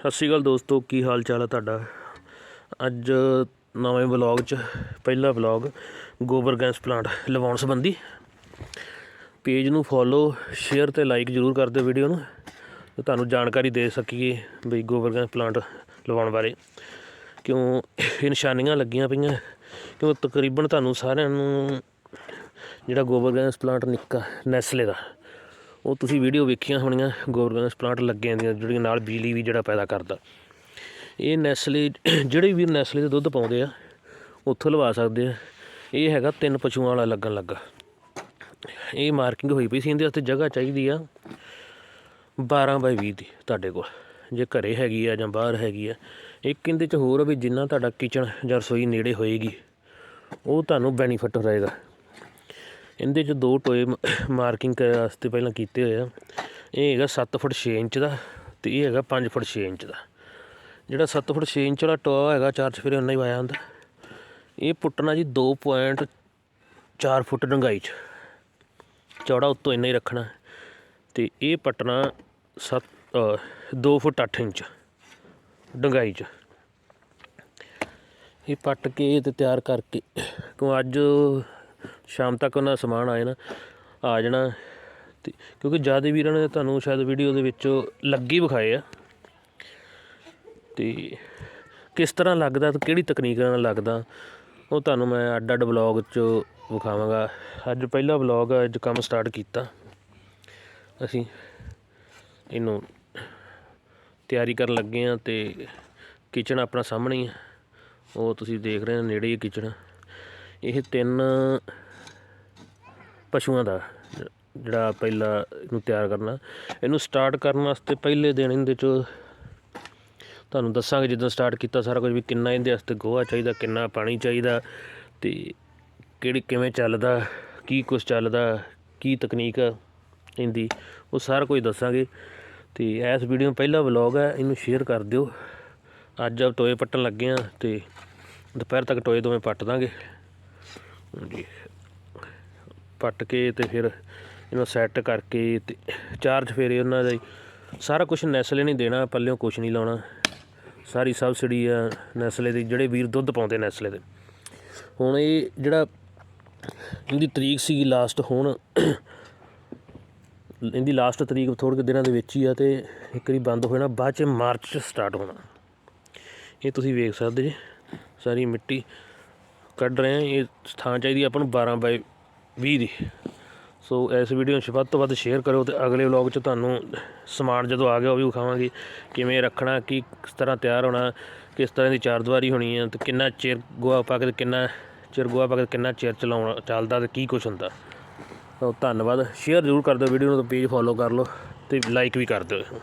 ਸਤਿ ਸ਼੍ਰੀ ਅਕਾਲ ਦੋਸਤੋ, ਕੀ ਹਾਲ ਚਾਲ ਹੈ ਤੁਹਾਡਾ? ਅੱਜ ਨਵੇਂ ਵਲੌਗ 'ਚ, ਪਹਿਲਾ ਵਲੌਗ, ਗੋਬਰ ਗੈਸ ਪਲਾਂਟ ਲਵਾਉਣ ਸੰਬੰਧੀ। ਪੇਜ ਨੂੰ ਫੋਲੋ ਸ਼ੇਅਰ ਤੇ ਲਾਈਕ ਜਰੂਰ ਕਰ ਦਿਓ ਵੀਡੀਓ ਨੂੰ। ਤੇ ਤੁਹਾਨੂੰ ਜਾਣਕਾਰੀ ਦੇ ਸਕੀਏ ਬਈ ਗੋਬਰ ਗੈਸ ਪਲਾਂਟ ਲਵਾਉਣ ਬਾਰੇ। ਕਿਉਂ, ਇਹ ਨਿਸ਼ਾਨੀਆਂ ਲੱਗੀਆਂ ਪਈਆਂ। ਕਿਉਂ, ਤਕਰੀਬਨ ਤੁਹਾਨੂੰ ਸਾਰਿਆਂ ਨੂੰ, ਜਿਹੜਾ ਗੋਬਰ ਗੈਸ ਪਲਾਂਟ ਨਿੱਕਾ, ਨੈਸਲੇ ਦਾ। ਉਹ ਤੁਸੀਂ ਵੀਡੀਓ ਵੇਖੀਆਂ ਹੋਣੀਆਂ ਗੋਬਰ ਪਲਾਂਟ ਲੱਗੇ ਜਾਂਦੀਆਂ ਜਿਹੜੀਆਂ ਨਾਲ ਬਿਜਲੀ ਵੀ ਜਿਹੜਾ ਪੈਦਾ ਕਰਦਾ। ਇਹ ਨੈਸਲੇ, ਜਿਹੜੇ ਵੀ ਨੈਸਲੇ ਦੇ ਦੁੱਧ ਪਾਉਂਦੇ ਆ, ਉੱਥੋਂ ਲਵਾ ਸਕਦੇ ਆ। ਇਹ ਹੈਗਾ ਤਿੰਨ ਪਸ਼ੂਆਂ ਵਾਲਾ ਲੱਗਣ ਲੱਗਾ। ਇਹ ਮਾਰਕਿੰਗ ਹੋਈ ਪਈ ਸੀ, ਇਹਦੇ ਵਾਸਤੇ ਜਗ੍ਹਾ ਚਾਹੀਦੀ ਆ 12 ਬਾਈ 20 ਦੀ ਤੁਹਾਡੇ ਕੋਲ। ਜੇ ਘਰੇ ਹੈਗੀ ਆ ਜਾਂ ਬਾਹਰ ਹੈਗੀ ਆ, ਇੱਕ ਇਹਦੇ ਚ ਹੋਰ ਵੀ ਜਿੰਨਾ ਤੁਹਾਡਾ ਕਿਚਨ ਜਾਂ ਰਸੋਈ ਨੇੜੇ ਹੋਏਗੀ, ਉਹ ਤੁਹਾਨੂੰ ਬੈਨੀਫਿਟ ਰਹੇਗਾ ਇਹਦੇ ਚ ਦੋ ਟੋਏ ਮਾਰਕਿੰਗ ਕਰਨ ਵਾਸਤੇ ਪਹਿਲਾਂ ਕੀਤੇ ਹੋਏ ਆ। ਇਹ ਹੈਗਾ 7 ਫੁੱਟ 6 ਇੰਚ ਦਾ ਤੇ ਇਹ ਹੈਗਾ 5 ਫੁੱਟ 6 ਇੰਚ ਦਾ। ਜਿਹੜਾ 7 ਫੁੱਟ 6 ਇੰਚ ਵਾਲਾ ਟੋਆ ਹੈਗਾ, ਚਾਰ ਚਫੇਰੇ ਉਨਾ ਹੀ ਵਾਇਆ ਹੁੰਦਾ। ਇਹ ਪੁੱਟਣਾ ਜੀ 2.4 ਫੁੱਟ ਡੂੰਘਾਈ ਚ। ਚੌੜਾ ਉੱਤੋਂ ਇੰਨਾ ਹੀ ਰੱਖਣਾ। ਤੇ ਇਹ ਪਟਣਾ 7 2 ਫੁੱਟ 8 ਇੰਚ ਡੰਗਾਈ ਚ। ਇਹ ਪੱਟ ਕੇ ਤੇ ਤਿਆਰ ਕਰਕੇ, ਕਿਉਂ ਅੱਜ ਸ਼ਾਮ ਤੱਕ ਉਹਨਾਂ ਦਾ ਸਮਾਨ ਆ ਜਾਣਾ ਆ ਜਾਣਾ ਤੇ ਕਿਉਂਕਿ ਜ਼ਿਆਦਾ ਵੀਰਾਂ ਨੇ ਤੁਹਾਨੂੰ ਸ਼ਾਇਦ ਵੀਡੀਓ ਦੇ ਵਿੱਚ ਲੱਗੀ ਵਿਖਾਏ ਆ। ਤੇ ਕਿਸ ਤਰ੍ਹਾਂ ਲੱਗਦਾ ਤੇ ਕਿਹੜੀ ਤਕਨੀਕ ਨਾਲ ਲੱਗਦਾ, ਉਹ ਤੁਹਾਨੂੰ ਮੈਂ ਅੱਡ ਅੱਡ ਵਲੌਗ 'ਚ ਵਿਖਾਵਾਂਗਾ। ਅੱਜ ਪਹਿਲਾ ਵਲੌਗ ਅੱਜ ਕੰਮ ਸਟਾਰਟ ਕੀਤਾ। ਅਸੀਂ ਇਹਨੂੰ ਤਿਆਰੀ ਕਰਨ ਲੱਗੇ ਆ ਤੇ ਕਿਚਨ ਆਪਣਾ ਸਾਹਮਣੇ ਹੀ ਆ। ਉਹ ਤੁਸੀਂ ਦੇਖ ਰਹੇ ਹੋ ਨੇੜੇ ਹੀ ਕਿਚਨ ਇਹ ਤਿੰਨ ਪਸ਼ੂਆਂ ਦਾ, ਜਿਹੜਾ ਪਹਿਲਾ ਇਹਨੂੰ ਤਿਆਰ ਕਰਨਾ। ਇਹਨੂੰ ਸਟਾਰਟ ਕਰਨ ਵਾਸਤੇ ਪਹਿਲੇ ਦਿਨ ਇਹਦੇ ਚ ਤੁਹਾਨੂੰ ਦੱਸਾਂਗੇ, ਜਦੋਂ ਸਟਾਰਟ ਕੀਤਾ ਸਾਰਾ ਕੁਝ ਵੀ ਕਿੰਨਾ ਇਹਦੇ ਵਾਸਤੇ ਗੋਹਾ ਚਾਹੀਦਾ, ਕਿੰਨਾ ਪਾਣੀ ਚਾਹੀਦਾ ਤੇ ਕਿਹੜੀ ਕਿਵੇਂ ਚੱਲਦਾ, ਕੀ ਕੁਝ ਚੱਲਦਾ, ਕੀ ਤਕਨੀਕ ਆ ਇਹਦੀ, ਉਹ ਸਾਰਾ ਕੁਝ ਦੱਸਾਂਗੇ। ਤੇ ਇਸ ਵੀਡੀਓ ਨੂੰ ਪਹਿਲਾ ਵਲੌਗ ਹੈ ਇਹਨੂੰ ਸ਼ੇਅਰ ਕਰ ਦਿਓ। ਅੱਜ ਆ ਟੋਏ ਪੱਟਣ ਲੱਗੇ ਆ ਤੇ ਦੁਪਹਿਰ ਤੱਕ ਟੋਏ ਦੋਵੇਂ ਪੱਟ ਦਾਂਗੇ। ਜੀ ਪੱਟ ਕੇ ਤੇ ਫਿਰ ਇਹਨੂੰ ਸੈੱਟ ਕਰਕੇ ਤੇ ਚਾਰਜ ਫੇਰੇ ਉਹਨਾਂ ਦਾ ਸਾਰਾ ਕੁਝ ਨੈਸਲੇ ਨਹੀਂ ਦੇਣਾ, ਪੱਲਿਓਂ ਕੁਝ ਨਹੀਂ ਲਾਉਣਾ। ਸਾਰੀ ਸਬਸਿਡੀ ਆ ਨੈਸਲੇ ਦੀ, ਜਿਹੜੇ ਵੀਰ ਦੁੱਧ ਪਾਉਂਦੇ ਨੈਸਲੇ ਦੇ। ਹੁਣ ਇਹ ਜਿਹੜਾ ਇਹਦੀ ਤਰੀਕ ਸੀਗੀ ਲਾਸਟ ਹੁਣ ਇਹਦੀ ਲਾਸਟ ਤਰੀਕ ਥੋੜ੍ਹੇ ਕੁ ਦਿਨਾਂ ਦੇ ਵਿੱਚ ਹੀ ਆ ਤੇ ਇੱਕ ਵਾਰੀ ਬੰਦ ਹੋ ਜਾਣਾ, ਬਾਅਦ ਚ ਮਾਰਚ ਚ ਸਟਾਰਟ ਹੋਣਾ। ਇਹ ਤੁਸੀਂ ਵੇਖ ਸਕਦੇ ਜੀ, ਸਾਰੀ ਮਿੱਟੀ ਕੱਢ ਰਹੇ ਆ, ਇਹ ਥਾਂ ਚਾਹੀਦੀ ਆਪਾਂ ਨੂੰ 12 ਬਾਈ 20 ਦੀ ਸੋ ਇਸ ਵੀਡੀਓ ਨੂੰ ਵੱਧ ਤੋਂ ਵੱਧ ਸ਼ੇਅਰ ਕਰੋ ਤੇ ਅਗਲੇ ਵਲੌਗ 'ਚ ਤੁਹਾਨੂੰ ਸਮਾਨ ਜਦੋਂ ਆ ਗਿਆ ਉਹ ਵੀ ਵਿਖਾਵਾਂਗੇ। ਕਿਵੇਂ ਰੱਖਣਾ, ਕੀ ਕਿਸ ਤਰ੍ਹਾਂ ਤਿਆਰ ਹੋਣਾ, ਕਿਸ ਤਰ੍ਹਾਂ ਦੀ ਚਾਰ ਹੋਣੀ ਹੈ ਤੇ ਕਿੰਨਾ ਚਿਰ ਗੋਹਾ ਪਾ ਕੇ ਕਿੰਨਾ ਚਿਰ ਗੋਹਾ ਪਾ ਕੇ ਕਿੰਨਾ ਚਿਰ ਚਲਾਉਣਾ, ਚੱਲਦਾ ਤੇ ਕੀ ਕੁਝ ਹੁੰਦਾ। ਸੋ ਧੰਨਵਾਦ। ਸ਼ੇਅਰ ਜ਼ਰੂਰ ਕਰ ਦਿਓ ਵੀਡੀਓ ਨੂੰ ਤੇ ਪੇਜ ਫੋਲੋ ਕਰ ਲਓ ਤੇ ਲਾਈਕ ਵੀ ਕਰ ਦਿਓ।